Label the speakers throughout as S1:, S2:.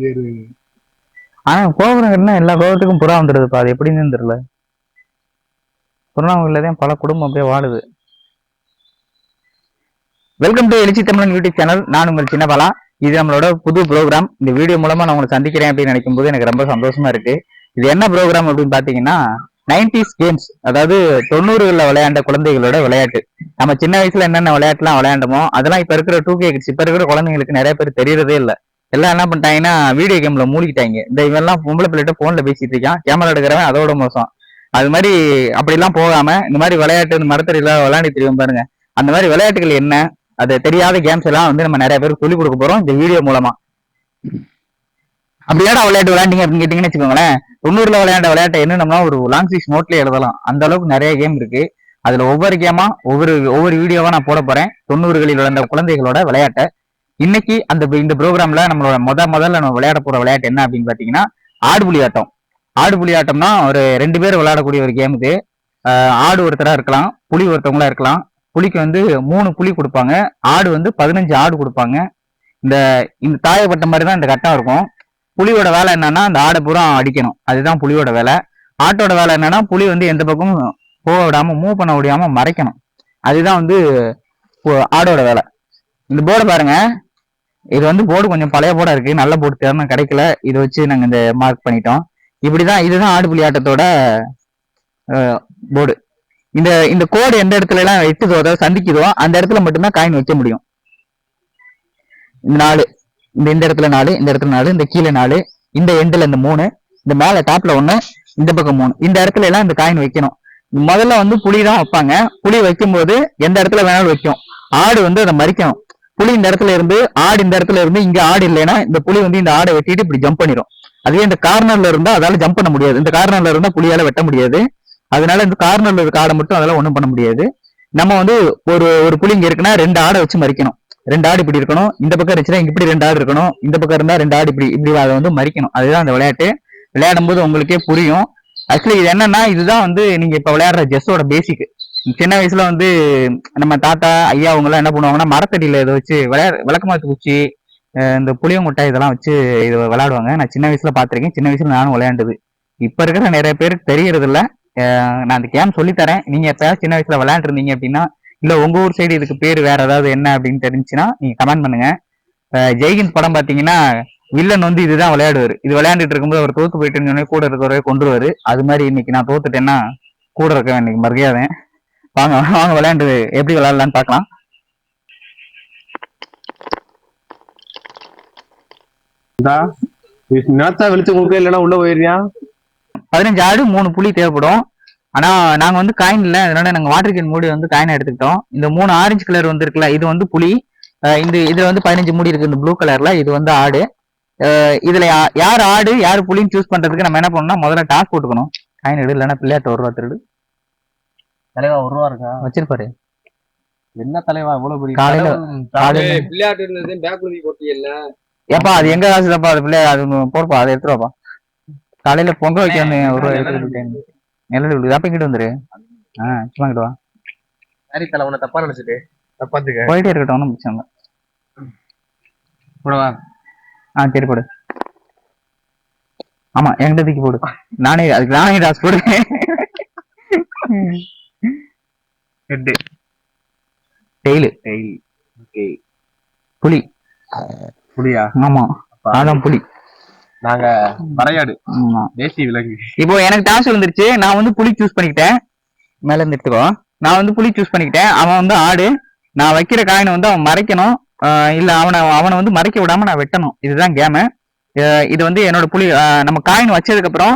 S1: வேறு
S2: ஆனா கோபுரங்கள்னா எல்லா கோபுரத்துக்கும் புறா வந்துடுதுப்பா அது எப்படின்னு தெரியல. திருவண்ணாமலையில பல குடும்பம் அப்படியே வாழுது. வெல்கம் டு எழுச்சி தமிழன் யூடியூப் சேனல் நான் உங்கள் சின்னபாலா. இது நம்மளோட புது ப்ரோக்ராம் இந்த வீடியோ மூலமா நான் உங்களை சந்திக்கிறேன் அப்படின்னு நினைக்கும் போது எனக்கு ரொம்ப சந்தோஷமா இருக்கு. இது என்ன ப்ரோக்ராம் அப்படின்னு பாத்தீங்கன்னா நைன்டிஸ் கேம்ஸ் அதாவது தொண்ணூறுகளில் விளையாண்ட குழந்தைகளோட விளையாட்டு. நம்ம சின்ன வயசுல என்னென்ன விளையாட்டுலாம் விளையாண்டோமோ அதெல்லாம் இப்ப இருக்கிற டூ கே கிட்ஸ் இப்ப இருக்கிற குழந்தைங்களுக்கு நிறைய பேர் தெரியறதே இல்ல. எல்லாம் என்ன பண்ணிட்டாங்கன்னா வீடியோ கேம்ல மூழ்கிட்டாங்க. இந்த இவெல்லாம் பொம்பளை பிள்ளைகிட்ட போன்ல பேசிட்டு இருக்கான். கேமரா எடுக்கிறவன் அதோட மோசம். அது மாதிரி அப்படிலாம் போகாம இந்த மாதிரி விளையாட்டு இந்த மரத்தடியில விளையாண்டு தெரியும் பாருங்க. அந்த மாதிரி விளையாட்டுகள் என்ன? அது தெரியாத கேம்ஸ் எல்லாம் வந்து நம்ம நிறைய பேருக்கு சொல்லிக் கொடுக்க போறோம். இந்த வீடியோ மூலமா. அப்படி விளையாட்டு விளையாண்டீங்க அப்படின்னு கேட்டீங்கன்னு வச்சுக்கோங்களேன். தொண்ணூறுல விளையாண்ட விளையாட்டை என்னன்னா ஒரு லாங் சீஸ் நோட்ல எழுதலாம். அந்த அளவுக்கு நிறைய கேம் இருக்கு. அதுல ஒவ்வொரு கேமா ஒவ்வொரு ஒவ்வொரு வீடியோவா நான் போட போறேன். தொண்ணூறுகளில் விளையாண்ட குழந்தைகளோட விளையாட்டை. இன்னைக்கு அந்த இந்த ப்ரோக்ராம்ல நம்மளோட முத முதல்ல நம்ம விளையாட போற விளையாட்டு என்ன அப்படின்னு பாத்தீங்கன்னா ஆடுபுலி ஆட்டம். ஆடுபுலி ஆட்டம்னா ஒரு ரெண்டு பேர் விளையாடக்கூடிய ஒரு கேம் இது. ஆடு ஒருத்தரா இருக்கலாம் புலி ஒருத்தவங்களா இருக்கலாம். புலிக்கு வந்து மூணு புலி கொடுப்பாங்க. ஆடு வந்து பதினஞ்சு ஆடு கொடுப்பாங்க. இந்த இந்த தாயப்பட்ட மாதிரி தான் இந்த கட்டம் இருக்கும். புலியோட வேலை என்னன்னா அந்த ஆடை பூரா அடிக்கணும். அதுதான் புலியோட வேலை. ஆட்டோட வேலை என்னன்னா புலி வந்து எந்த பக்கமும் போக விடாம மூவ் பண்ண முடியாம மறைக்கணும். அதுதான் வந்து ஆடோட வேலை. இந்த போர்டை பாருங்க. இது வந்து போர்டு கொஞ்சம் பழைய போர்டா இருக்கு. நல்ல போர்டு தேர்ந்து கிடைக்கல. இதை வச்சு நாங்கள் இந்த மார்க் பண்ணிட்டோம். இப்படிதான் இதுதான் ஆடு புலி ஆட்டத்தோட போர்டு இந்த இந்த கோடு எந்த இடத்துல எல்லாம் எட்டுதோ அதாவது சந்திக்குதோ அந்த இடத்துல மட்டும்தான் காயின் வைக்க முடியும். இந்த நாலு இந்த இந்த இடத்துல நாலு இந்த இடத்துல நாலு இந்த கீழே நாலு இந்த எண்டில் இந்த மூணு இந்த மேல டாப்ல ஒண்ணு இந்த பக்கம் மூணு. இந்த இடத்துல எல்லாம் இந்த காயின் வைக்கணும். முதல்ல வந்து புலி தான் வைப்பாங்க. புலி வைக்கும்போது எந்த இடத்துல வேணாலும் வைக்கும். ஆடு வந்து அதை மறிக்கணும். புலி இந்த இடத்துல இருந்து ஆடு இந்த இடத்துல இருந்து இங்க ஆடு இல்லைன்னா இந்த புலி வந்து இந்த ஆடை வெட்டிட்டு இப்படி ஜம்ப் பண்ணிடும் அதுவே இந்த கார்னர்ல இருந்தா அதால ஜம்ப் பண்ண முடியாது. இந்த கார்னர்ல இருந்தா புலியால வெட்ட முடியாது. அதனால இந்த கார்னர்ல இருக்க ஆடை மட்டும் அதெல்லாம் ஒண்ணும் பண்ண முடியாது. நம்ம வந்து ஒரு ஒரு புலி இங்க இருக்குன்னா ரெண்டு ஆடை வச்சு மறிக்கணும். ரெண்டு ஆடு இப்படி இருக்கணும். இந்த பக்கம் இருந்துச்சுன்னா இப்படி ரெண்டு ஆடு இருக்கணும். இந்த பக்கம் இருந்தா ரெண்டு ஆடு இப்படி இப்படி அதை வந்து மறிக்கணும். அதுதான் அந்த விளையாட்டு. விளையாடும் போது உங்களுக்கே புரியும். ஆக்சுவலி இது என்னன்னா இதுதான் வந்து நீங்க இப்ப விளையாடுற ஜெஸ்ஸோட பேசிக் சின்ன வயசுல வந்து நம்ம தாத்தா ஐயா அவங்க எல்லாம் என்ன பண்ணுவாங்கன்னா மரத்தடியில இதை வச்சு விளையா விளக்கமாத்து குச்சி இந்த புளியங்குட்டை இதெல்லாம் வச்சு இது விளையாடுவாங்க நான் சின்ன வயசுல பாத்திருக்கேன் சின்ன வயசுல நானும் விளையாண்டது. இப்ப இருக்கிற நிறைய பேருக்கு தெரியறது இல்ல நான் அந்த கேம் சொல்லித்தரேன் நீங்க எப்பயாவது சின்ன வயசுல விளையாண்டுருந்தீங்க அப்படின்னா இல்ல உங்க ஊர் சைடு இதுக்கு பேர் வேற ஏதாவது என்ன அப்படின்னு தெரிஞ்சுன்னா நீங்க கமெண்ட் பண்ணுங்க. அஹ் ஜெய்ஹிந்த் படம் பாத்தீங்கன்னா வில்லன் வந்து இதுதான் விளையாடுவார். இது விளையாண்டுட்டு இருக்கும்போது அவர் தோத்து போயிட்டு கூட இருக்கிறவரே கொண்டுருவாரு அது மாதிரி இன்னைக்கு நான் தோத்துட்டேன்னா கூட இருக்க இன்னைக்கு மரியாதை வாங்க வாங்க விளையாண்டு எப்படி விளையாடலாம்னு பார்க்கலாம்.
S1: நேத்தா வெளிச்சம் கொடுக்க இல்லைன்னா உள்ள போயிருக்கியா
S2: பதினஞ்சு ஆடு மூணு புலி தேவைப்படும். ஆனா நாங்க வந்து காயின் இல்ல அதனால நாங்க வாட்டர் கேன் மூடி வந்து காயின் எடுத்துக்கிட்டோம். இந்த மூணு ஆரஞ்சு கலர் வந்து இருக்குல்ல இது வந்து அஹ் இந்த இதுல வந்து பதினஞ்சு மூடி இருக்கு இந்த ப்ளூ கலர்ல இது வந்து ஆடு. இதுல யார் ஆடு யார் புலின்னு சூஸ் பண்றதுக்கு நம்ம என்ன பண்ணணும்னா முதல்ல டாஸ் போட்டுக்கணும். காயின் எடு இல்லைன்னா பிள்ளையாட்ட ஒரு ரூபா திருடு.
S1: தலைவா ஒரு ரூபா இருக்கா?
S2: வச்சிருப்பாரு.
S1: என்ன தலைவா இவ்வளவு பெரிய
S2: காலையில காலையில
S3: விளையாட்டு இருந்தது பேக்குருதி போட்டியல்ல
S2: ஏப்பா அது எங்க காசு தப்பா அது பிள்ளை அது போறப்பா அதை எடுத்துருவாப்பா காலையில பொங்க வைக்க வந்து ஒரு நெல்லு விழுது அப்ப இங்கிட்டு வந்துரு. ஆ சும்மா இங்கிட்டு வா.
S1: சரி தலை உன்னை தப்பா நினைச்சிட்டு? தப்பாத்துக்க
S2: போயிட்டே இருக்கட்டும் ஒன்றும் பிரச்சனை இல்லை.
S1: போடவா
S2: ஆ சரி போடு. ஆமா என்கிட்ட தூக்கி போடு. நானே அதுக்கு நானே டாஸ் போடுவேன்.
S1: ஹெட்
S2: டெய்லு
S1: டெய்லி ஓகே
S2: புலி.
S1: புரியா
S2: ஆமா. அதான் புலி.
S1: நாங்க வரையாடு தேசிய விலங்கு.
S2: இப்போ எனக்கு டாஸ் விழுந்துருச்சு நான் வந்து புலி சூஸ் பண்ணிக்கிட்டேன். மேல இருந்து எடுத்துக்கோ. நான் வந்து புலி சூஸ் பண்ணிக்கிட்டேன். அவன் வந்து ஆடு. நான் வைக்கிற காயினை வந்து அவன் மறைக்கணும். இல்ல அவனை அவனை வந்து மறைக்க விடாம நான் வெட்டணும். இதுதான் கேமு இது வந்து என்னோட புலி நம்ம காயின் வச்சதுக்கு அப்புறம்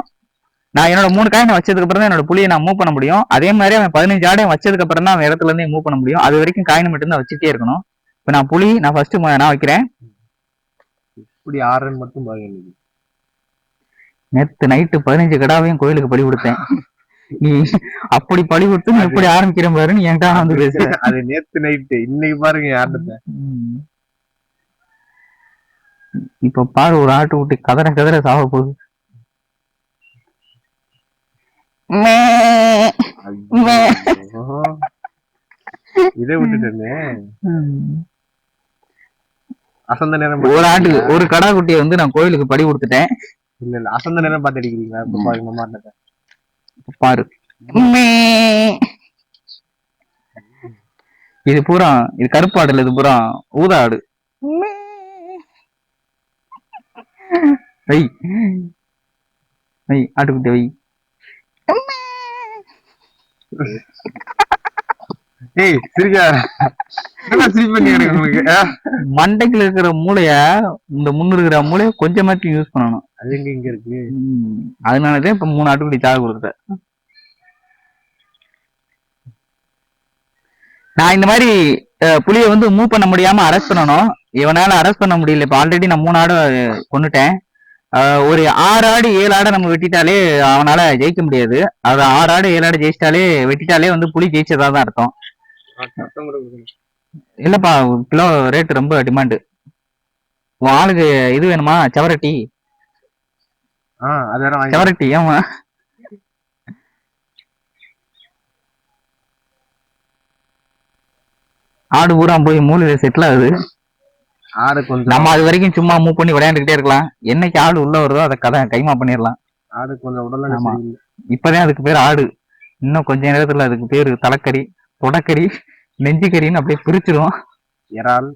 S2: நான் என்னோட மூணு காயின் வச்சதுக்கு அப்புறம் தான் என்னோட புலியை நான் மூவ் பண்ண முடியும். அதே மாதிரி அவன் பதினஞ்சு ஆடையும் வச்சதுக்கு அப்புறம் தான் அவன் இடத்துல இருந்தே மூவ் பண்ண முடியும். அது வரைக்கும் காயின் மட்டும் தான் வச்சுட்டே இருக்கணும். இப்போ நான் புலி நான் ஃபர்ஸ்ட் நான் வைக்கிறேன்.
S1: இப்படி ஆறுன்னு மட்டும்.
S2: நேத்து நைட்டு பதினஞ்சு கடாவையும் கோயிலுக்கு பலி கொடுத்தேன். நீ அப்படி பழி கொடுத்து நீ எப்படி ஆரம்பிக்கிற பாரு நீ என்கிட்ட வந்து பேசுற.
S1: அது நேத்து நைட்டு இன்னைக்கு பாருங்க
S2: ம். இப்ப பாரு ஒரு ஆட்டு விட்டு கதற கதற சாவ போகுது மே. மே.
S1: இதை விட்டுட்டேனே. அசந்த நேரம்
S2: ஒரு ஆட்டு ஒரு கடா குட்டியை வந்து நான் கோயிலுக்கு படி கொடுத்துட்டேன்.
S1: இல்ல இல்ல அசந்த நேரம் பார்த்து அடிக்கிறீங்களா இப்ப பாருங்க அண்ணன்
S2: பாரு. இது பூரா இது கருப்பாடு இல்ல இது பூரா ஊதா ஆடு. வை. வை ஆட்டுக்குட்டி வை.
S1: ஏய்?
S2: மண்டைக்குள்ள இருக்கிற மூளைய இந்த முன்னு இருக்கிற மூளைய கொஞ்சமாச்சும் யூஸ் பண்ணணும்.
S1: அது எங்க இங்க இருக்கு?
S2: ம். அதனாலதான் இப்ப மூணு ஆட்டுக்குட்டி சாக கொடுத்துட்டேன் நான் இந்த மாதிரி புலிய வந்து மூவ் பண்ண முடியாம அரெஸ்ட் பண்ணணும். இவனால அரெஸ்ட் பண்ண முடியல. இப்ப ஆல்ரெடி நான் மூணு ஆடு கொண்டுட்டேன். ஒரு ஆறு ஆடு ஏழு ஆடை நம்ம வெட்டிட்டாலே அவனால ஜெயிக்க முடியாது. அது ஆறு ஆடு ஏழு ஆடு ஜெயிச்சிட்டாலே வெட்டிட்டாலே வந்து புலி ஜெயிச்சதா தான் அர்த்தம். இல்லப்பா கிலோ ரேட் ரொம்ப டிமாண்டு உன் ஆளுக்கு இது வேணுமா? செவரட்டி. செவரட்டி ஏமா ஆடு பூரா போய் மூலையில செட்டில் ஆகுது.
S1: ஆடு கொஞ்சம்
S2: நம்ம அது வரைக்கும் சும்மா மூவ் பண்ணி விளையாண்டுக்கிட்டே இருக்கலாம். என்னைக்கு ஆடு உள்ள வருதோ அதை கதை கைமா பண்ணிடலாம்.
S1: ஆடு கொஞ்சம்
S2: ஆமா.
S1: சரியில்லை.
S2: இப்பதான் அதுக்கு பேர் ஆடு. இன்னும் கொஞ்ச நேரத்துல அதுக்கு பேரு தலைக்கறி தொடக்கறி நெஞ்சுக்கறின்னு அப்படியே பிரிச்சிரும்
S1: இறால்.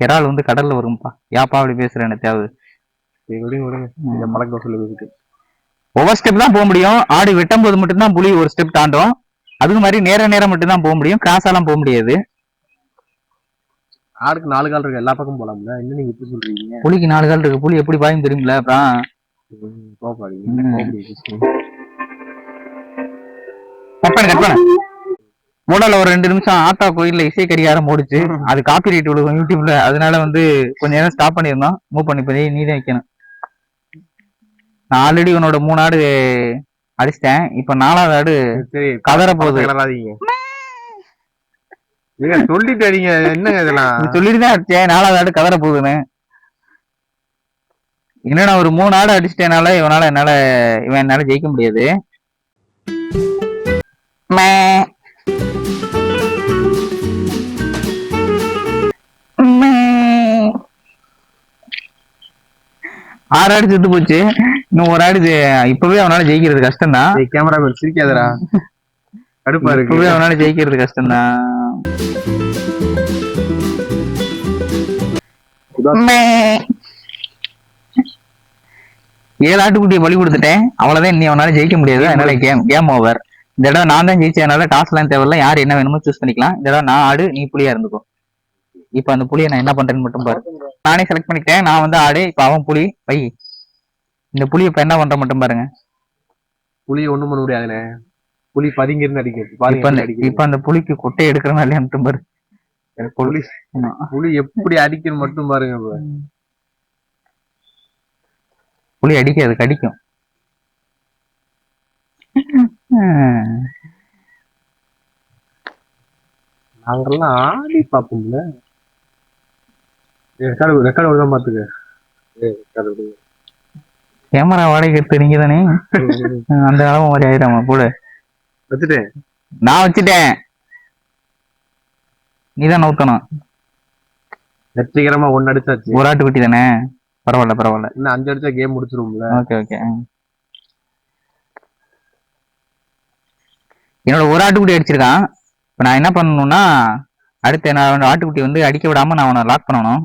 S2: இறால் வந்து கடல்ல வரும்பா. யாப்பா அப்படி பேசுறேன் எனக்கு தேவை ஒவ்வொரு ஸ்டெப் தான் போக முடியும். ஆடு வெட்டும் போது மட்டும்தான் புலி ஒரு ஸ்டெப் தாண்டும். அது மாதிரி நேர நேரம் மட்டும் தான் போக முடியும். கிராஸாலாம் போக முடியாது.
S1: ஆடுக்கு நாலு கால் இருக்கு எல்லா பக்கமும் போலாம்ல? இன்னும் நீங்க இப்படி சொல்றீங்க?
S2: புலிக்கு நாலு கால் இருக்கு புலி எப்படி பாயும் தெரியுங்களா அப்புறம்? மூடல ஒரு ரெண்டு நிமிஷம் ஆத்தா கோயில்ல இசை கரிகாரம் ஓடிச்சு அது காப்பி ரைட் விழுகும் யூடியூப்ல. அதனால வந்து கொஞ்ச நேரம் ஸ்டாப் பண்ணிருந்தோம் மூவ் பண்ணி போய் நீ தான் வைக்கணும். நான் ஆல்ரெடி உன்னோட மூணு ஆடு அடிச்சிட்டேன். இப்ப நாலாவது ஆடு கதற போகுது.
S1: சொல்லிட்டு அடிங்க என்னங்க இதெல்லாம்?
S2: இது சொல்லிட்டு தான் அடிச்சேன் நாலாவது ஆடு கதற போகுதுன்னு. இன்னும் நான் ஒரு மூணு ஆடு அடிச்சிட்டேனால இவனால என்னால இவன் என்னால ஜெயிக்க முடியாது. ஆறு ஆடு செத்து போச்சு. இன்னும் ஒரு ஆடு இப்பவே அவனால ஜெயிக்கிறது கஷ்டம்தான்.
S1: கேமரா மேன் சிரிக்காதடா. கடுப்பா இருக்கு.
S2: இப்பவே அவனால ஜெயிக்கிறது கஷ்டம்தான். மே. ஏழு ஆட்டுக்குட்டியை பலி கொடுத்துட்டேன். அவ்வளவுதான் இனி அவனால ஜெயிக்க முடியாது. அதனால கேம் கேம் ஓவர் இந்த தடவை நான் தான் ஜெயிச்சேன். அதனால டாஸ் எல்லாம் தேவையில்ல. யார் என்ன வேணுமோ சூஸ் பண்ணிக்கலாம். இந்த தடவை நான் ஆடு நீ புலியா இருந்துக்கோ. இப்ப அந்த புலியை நான் என்ன பண்றேன்னு மட்டும் பாரு. நானே செலக்ட் பண்ணிக்கிட்டேன். நான் வந்து ஆடு இப்ப அவன் புலி. வை இந்த புலி இப்ப என்ன பண்ற மட்டும் பாருங்க.
S1: புலி ஒண்ணும் பண்ண முடியாதுண்ணே. புலி பதுங்கி இருந்து அடிக்கிறது
S2: இப்ப அந்த
S1: அடிக்கிறது.
S2: இப்ப அந்த புலிக்கு கொட்டை எடுக்கிறனா இல்லையா மட்டும் பாரு.
S1: புலி. புலி எப்படி அடிக்கணும் மட்டும் பாருங்க.
S2: புலி அடிக்காது கடிக்கும்.
S1: நாங்கெல்லாம் ஆடி பாப்போம்ல ரெக்கார்டு ரெக்கார்டு விட பாத்துக்க
S2: கேமரா வாடகை எடுத்து நீங்க தானே அந்த அளவு மாதிரி ஆயிடாம கூட
S1: வச்சுட்டேன்.
S2: நான் வச்சுட்டேன். நீதான் நவுத்தணும்
S1: வெற்றிகரமா ஒன்னு அடிச்சாச்சு.
S2: ஒரு ஆட்டுக்குட்டி தானே? பரவாயில்ல பரவாயில்ல.
S1: இன்னும் அஞ்சு அடிச்சா கேம் முடிச்சிருவோம்ல.
S2: ஓகே ஓகே என்னோட ஒரு ஆட்டுக்குட்டி அடிச்சிருக்கான். இப்போ நான் என்ன பண்ணணும்னா அடுத்து நான் ஆட்டுக்குட்டி வந்து அடிக்க விடாம நான் அவனை லாக் பண்ணணும்.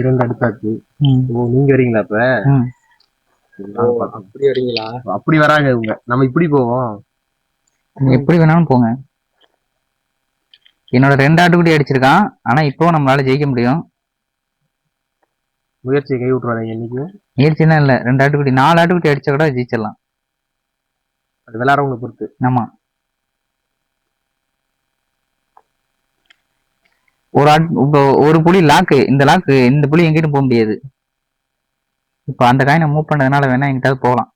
S1: இரண்டு அடிச்சாச்சு ஓ நீங்க வரீங்களா இப்ப.
S3: அப்படி வரீங்களா?
S1: அப்படி வராங்க இவங்க. நம்ம இப்படி போவோம்.
S2: எப்படி வேணாலும் போங்க. என்னோட ரெண்டு ஆட்டுக்குட்டி அடிச்சிருக்கான். ஆனா இப்போ நம்மளால ஜெயிக்க முடியும்.
S1: முயற்சியை கை விட்டுறாங்க இன்னைக்கு.
S2: முயற்சினா இல்ல. ரெண்டு ஆட்டுக்குட்டி நாலு ஆட்டுக்குட்டி அடிச்சா கூட ஜெயிச்சிடலாம்.
S1: அது விளையாடுறவங்களை பொறுத்து.
S2: ஆமா. ஒரு ஆட் இப்போ ஒரு புலி லாக்கு இந்த லாக்கு இந்த புலி எங்கிட்டும் போக முடியாது. இப்போ அந்த காயினை மூவ் பண்ணதுனால வேணா எங்கிட்டாவது போகலாம்.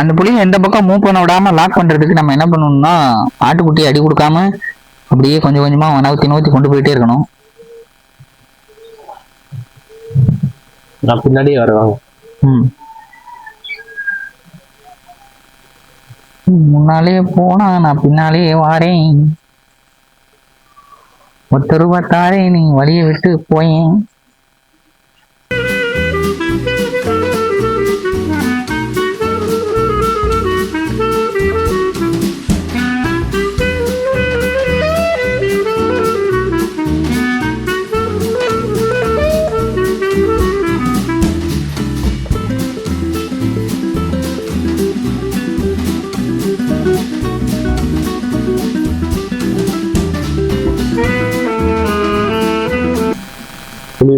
S2: அந்த புளியை எந்த பக்கம் மூவ் பண்ண விடாம லாக் பண்றதுக்கு நம்ம என்ன பண்ணணும்னா ஆட்டுக்குட்டி அடி கொடுக்காம அப்படியே கொஞ்சம் கொஞ்சமா நவுத்தி நவுத்தி கொண்டு போயிட்டே இருக்கணும்.
S1: நான் பின்னாடியே வருவாங்க
S2: ம். முன்னாலே போனா நான் பின்னாலே வாரேன். ஒத்த ரூபா தாரே நீ வழியை விட்டு போயேன்.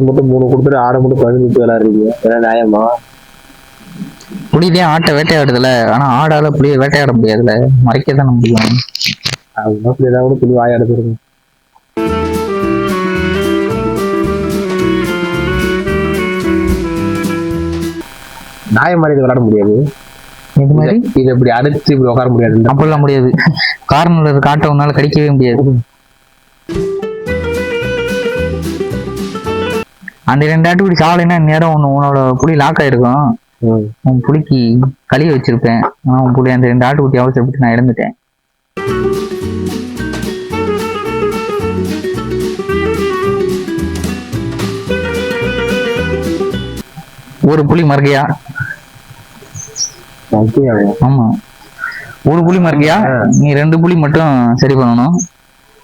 S1: புளி மட்டும் மூணு கொடுத்துட்டு ஆடை மட்டும் பதினஞ்சு விளையாடுறீங்க. ஏன்னா நியாயமா?
S2: புலிதே ஆட்டை வேட்டையாடுதுல. ஆனா ஆடால புளிய வேட்டையாட முடியாதுல. மறைக்க தானே முடியும்
S1: அப்படி ஏதாவது கூட புளி வாய எடுத்துருங்க நாய மாதிரி விளையாட முடியாது.
S2: இது மாதிரி?
S1: இது இப்படி அடிச்சு இப்படி உட்கார முடியாது.
S2: அப்படிலாம் முடியாது. இருக்க ஆட்டை உன்னால கடிக்கவே முடியாது. அந்த ரெண்டு ஆட்டுக்குடி சாவலைன்னா நேரம் ஒன்று உன்னோட புலி லாக் ஆயிருக்கும். உன் புலிக்கு களிய வச்சிருப்பேன். ஆனா உன் புலி அந்த ரெண்டு ஆட்டுக்குட்டி அவசரப்பட்டு நான் இறந்துட்டேன். ஒரு புலி மறுகையா
S1: அப்படியா?
S2: ஆமா. ஒரு புலி மறுக்கையா நீ ரெண்டு புலி மட்டும் சரி பண்ணணும்.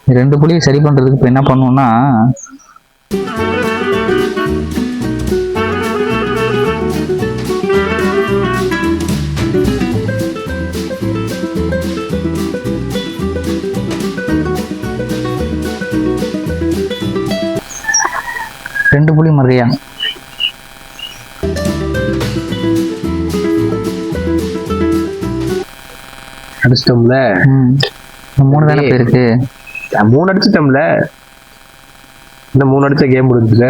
S2: ரெண்டு புலியை சரி பண்றதுக்கு இப்ப என்ன பண்ணணும்னா புலி மறுக்கையா
S1: அடிச்சிட்டோம்ல?
S2: மூணு தானே
S1: நான் மூணு அடிச்சிட்டோம்ல? இந்த மூணு அடிச்ச கேம் முடிஞ்சுல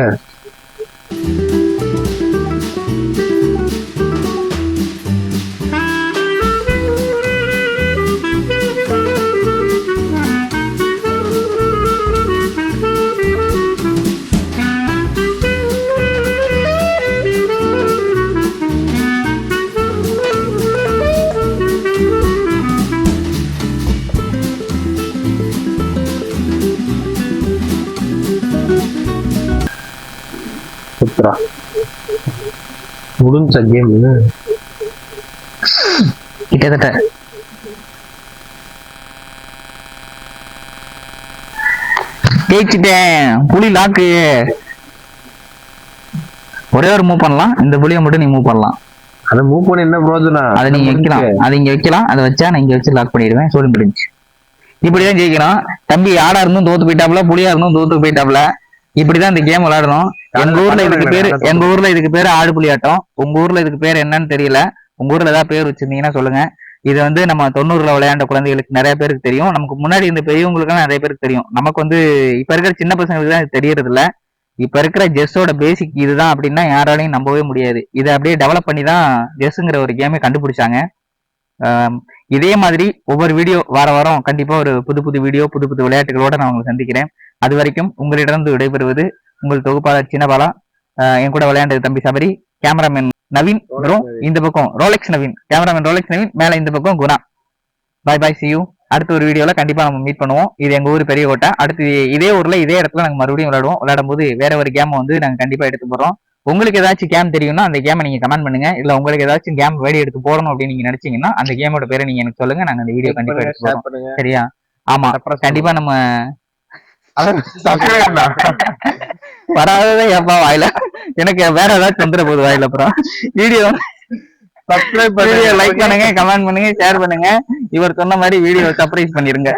S1: சூப்பரா முடிஞ்ச கேம்
S2: கிட்டத்தட்ட ஜெயிச்சிட்டேன் புலி லாக்கு ஒரே ஒரு மூவ் பண்ணலாம். இந்த புலியை மட்டும் நீ மூவ் பண்ணலாம்.
S1: அதை மூவ் பண்ணி என்ன பிரயோஜனம்?
S2: அதை நீங்க வைக்கலாம். அதை இங்க வைக்கலாம். அதை வச்சா நான் இங்க வச்சு லாக் பண்ணிடுவேன். சொல்லி முடிஞ்சு இப்படிதான் ஜெயிக்கணும். தம்பி ஆடா இருந்தும் தோத்து போயிட்டாப்ல புலியா இருந்தும் தோத்து போயிட்டாப்ல இப்படிதான் இந்த கேம் விளையாடணும். எங்க ஊர்ல இதுக்கு பேரு எங்க ஊர்ல இதுக்கு பேரு ஆடு புலியாட்டம் உங்க ஊர்ல இதுக்கு பேர் என்னன்னு தெரியல. உங்க ஊர்ல ஏதாவது பேர் வச்சிருந்தீங்கன்னா சொல்லுங்க. இது வந்து நம்ம தொண்ணூறுல விளையாண்ட குழந்தைகளுக்கு நிறைய பேருக்கு தெரியும். நமக்கு முன்னாடி இந்த பெரியவங்களுக்கு நிறைய பேருக்கு தெரியும். நமக்கு வந்து இப்ப இருக்கிற சின்ன பசங்களுக்கு தான் தெரியறது இல்ல இப்ப இருக்கிற ஜெஸ்ஸோட பேசிக் இதுதான் அப்படின்னா யாராலையும் நம்பவே முடியாது. இதை அப்படியே டெவலப் பண்ணி தான் ஜெஸ்ஸுங்கிற ஒரு கேமே கண்டுபிடிச்சாங்க. இதே மாதிரி ஒவ்வொரு வீடியோ வார வாரம் கண்டிப்பா ஒரு புது புது வீடியோ புது புது விளையாட்டுகளோட நான் உங்களை சந்திக்கிறேன். அது வரைக்கும் உங்களிடம் விடைபெறுவது உங்கள் தொகுப்பாளர் சின்னபாலா என் கூட விளையாண்டது தம்பி சபரி கேமராமேன் நவீன் ப்ரோ இந்த பக்கம் Rolex Naveen cameraman Rolex Naveen மேல இந்த பக்கம் Guna. Bye bye see you. அடுத்த ஒரு வீடியோல கண்டிப்பா நம்ம மீட் பண்ணுவோம். இது எங்க ஊர் பெரிய கோட்டை. அடுத்து இதே ஊர்ல இதே இடத்துல நாங்க மறுபடியும் விளையாடுவோம். விளையாடும் போது வேற ஒரு கேம் வந்து நாங்க கண்டிப்பா எடுத்து போறோம் உங்களுக்கு ஏதாச்சும் கேம் தெரியும்னா அந்த கேமை நீங்க கமெண்ட் பண்ணுங்க. இல்ல உங்களுக்கு ஏதாச்சும் கேம் வேடி எடுத்து போடணும் அப்படின்னு நீங்க நினைச்சீங்கன்னா அந்த கேமோட பேரை நீங்க எனக்கு சொல்லுங்க. நாங்க அந்த வீடியோ கண்டிப்பா எடுத்து போறோம் சரியா? ஆமா. கண்டிப்பா நம்ம வராததே எப்பா வாயில? எனக்கு வேற ஏதாச்சும் வந்துட போகுது வாயில அப்புறம். வீடியோ
S1: சப்ஸ்கிரைப்
S2: வீடியோ லைக் பண்ணுங்க கமெண்ட் பண்ணுங்க ஷேர் பண்ணுங்க. இவர் சொன்ன மாதிரி வீடியோ சர்ப்ரைஸ் பண்ணிருங்க.